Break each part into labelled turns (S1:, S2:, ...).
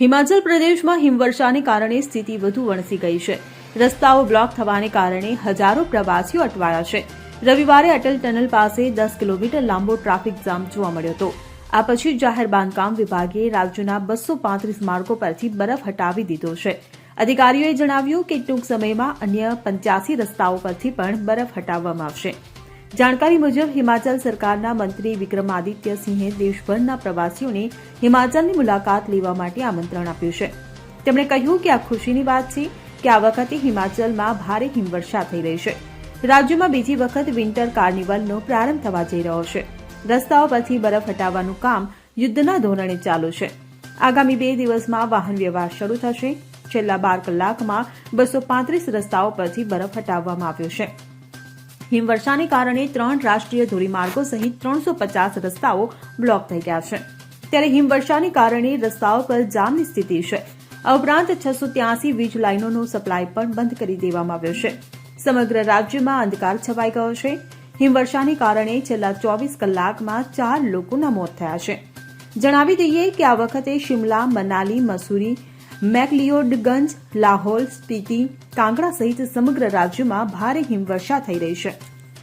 S1: હિમાચલ પ્રદેશમાં હિમવર્ષાને કારણે સ્થિતિ વધુ વણસી ગઈ છે. રસ્તાઓ બ્લોક થવાને કારણે હજારો પ્રવાસીઓ અટવાયા છે. રવિવારે અટલ ટનલ પાસે દસ કિલોમીટર લાંબો ટ્રાફિક જામ જોવા મળ્યો હતો. આ પછી જાહેર બાંધકામ વિભાગે રાજ્યના બસો પાંત્રીસ માર્ગો પરથી બરફ હટાવી દીધો છે. અધિકારીઓએ જણાવ્યું કે ટૂંક સમયમાં અન્ય પંચ્યાસી રસ્તાઓ પરથી પણ બરફ હટાવવામાં આવશે. જાણકારી મુજબ હિમાચલ સરકારના મંત્રી વિક્રમાદિત્ય સિંહે દેશભરના પ્રવાસીઓને હિમાચલની મુલાકાત લેવા માટે આમંત્રણ આપ્યું છે. તેમણે કહ્યું કે આ ખુશીની વાત છે કે આ વખતે હિમાચલમાં ભારે હિમવર્ષા થઈ રહી છે. રાજ્યમાં બીજી વખત વિન્ટર કાર્નિવલનો પ્રારંભ થવા જઈ રહ્યો છે. રસ્તાઓ પરથી બરફ હટાવવાનું કામ યુદ્ધના ધોરણે ચાલુ છે. આગામી બે દિવસમાં વાહન વ્યવહાર શરૂ થશે. છેલ્લા બાર કલાકમાં બસો પાંત્રીસ રસ્તાઓ પરથી બરફ હટાવવામાં આવ્યો છે. હિમવર્ષાને કારણે ત્રણ રાષ્ટ્રીય ધોરીમાર્ગો સહિત ત્રણસો પચાસ રસ્તાઓ બ્લોક થઈ ગયા છે. ત્યારે હિમવર્ષાને કારણે રસ્તાઓ પર જામની સ્થિતિ છે. આ ઉપરાંત છસો ત્યાસી વીજ લાઇનોનો સપ્લાય પણ બંધ કરી દેવામાં આવ્યો છે. સમગ્ર રાજ્યમાં અંધકાર છવાઈ ગયો છે. હિમવર્ષાને કારણે છેલ્લા ચોવીસ કલાકમાં ચાર લોકોના મોત થયા છે. જણાવી દઈએ કે આ વખતે શિમલા, મનાલી, મસૂરી મેકલિયોડગંજ લાહોલ સ્પીતિ કાંગડા સહિત સમગ્ર રાજ્યમાં ભારે હિમવર્ષા થઈ રહી છે.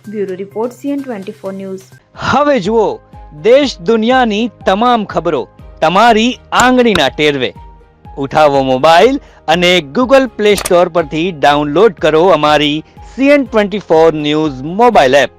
S1: Bureau report CN twenty four news.
S2: હવે જુઓ, દેશ દુનિયાની તમામ ખબરો તમારી આંગળીના ટેરવે. ઉઠાવો મોબાઈલ અને ગૂગલ પ્લે સ્ટોર પરથી ડાઉનલોડ કરો અમારી CN twenty four news mobile app.